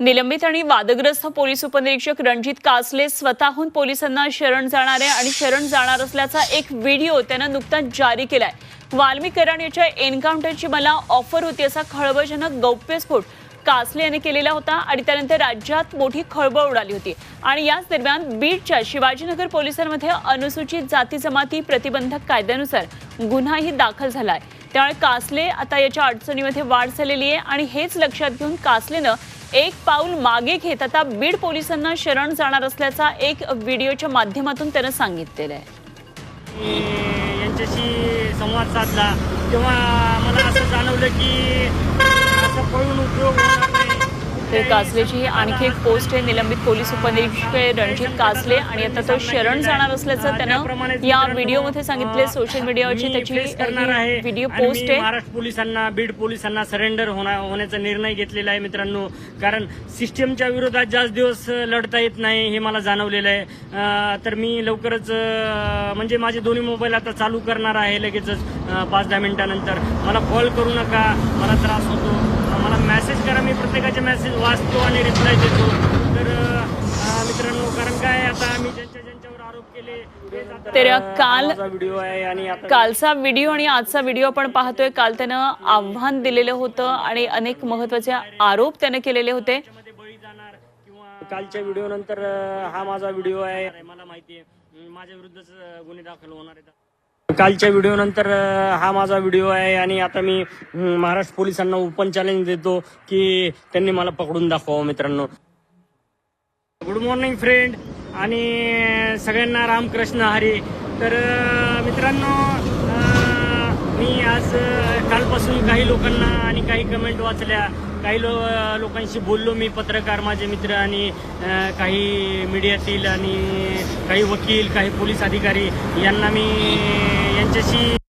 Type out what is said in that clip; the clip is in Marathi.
निलंबित आणि वादग्रस्त पोलीस उपनिरीक्षक रणजित कासले स्वतःहून पोलिसांना शरण जाणारे आणि शरण जाणार असल्याचा एक व्हिडिओ त्यानं नुकताच जारी केलाय. वाल्मिक कराड याच्या एन्काउंटरची मला ऑफर होती असा खळबळजनक गौप्यस्फोट कासले यांनी केलेला होता आणि त्यानंतर राज्यात मोठी खळबळ उडाली होती. आणि याच दरम्यान बीडच्या शिवाजीनगर पोलिसांमध्ये अनुसूचित जाती जमाती प्रतिबंधक कायद्यानुसार गुन्हाही दाखल झालाय. त्यामुळे कासले आता याच्या अडचणीमध्ये वाढ झालेली आहे आणि हेच लक्षात घेऊन कासलेनं एक पाऊल मागे घेत आता बीड पोलिसांना शरण जाणार असल्याचा एक व्हिडिओच्या माध्यमातून त्यानं सांगितलेलं आहे. मी यांच्याशी संवाद साधला. तेव्हा मला असं जाणवलं की असं पळून उपयोग होणार तर कासलेची ही आणखी एक पोस्ट आहे. निलंबित पोलीस उपनिरीक्षक रणजित कासले आणि आता तो शरण जाणार असल्याचं त्यानं या व्हिडिओमध्ये सांगितले सोशल मीडियावरची त्याची ही व्हिडिओ पोस्ट आहे. महाराष्ट्र पोलिसांना बीड पोलिसांना सरेंडर होणार होण्याचा निर्णय घेतलेला आहे मित्रांनो. कारण सिस्टमच्या विरोधात जास्त दिवस लढता येत नाही हे मला जाणवलेलं आहे. तर मी लवकरच म्हणजे माझे दोन्ही मोबाईल आता चालू करणार आहे लगेचच पाच दहा मिनिटानंतर. मला कॉल करू नका. मला त्रास होतो. मला मेसेज करा मी प्रत्येकाचे मेसेज वाचतो आणि रिप्लाय देतो. तर मित्रांनो कारण काय आता मी ज्यांच्या ज्यांच्यावर आरोप केले तर काल- व्हिडिओ आहे आणि कालचा व्हिडिओ आणि आजचा व्हिडिओ आपण पाहतोय. काल त्यानं आव्हान दिलेलं होतं आणि अनेक महत्त्वाचे आरोप त्यानं केलेले होते. मध्ये बळी जाणार किंवा कालच्या व्हिडिओ नंतर हा माझा व्हिडिओ आहे. मला माहिती आहे. माझ्या विरुद्धच गुन्हे दाखल होणार आहेत. कालच्या व्हिडिओ नंतर हा माझा व्हिडिओ आहे आणि आता मी महाराष्ट्र पोलिसांना ओपन चॅलेंज देतो की त्यांनी मला पकडून दाखवावं मित्रांनो. गुड मॉर्निंग फ्रेंड आणि सगळ्यांना रामकृष्ण हरी. तर मित्रांनो मी आज कालपासून काही लोकांना आणि काही कमेंट वाचल्या. काही लो लोकांशी बोललो मी पत्रकार माझे मित्र आणि काही मीडियातील आणि काही वकील काही पोलीस अधिकारी यांना मी यांच्याशी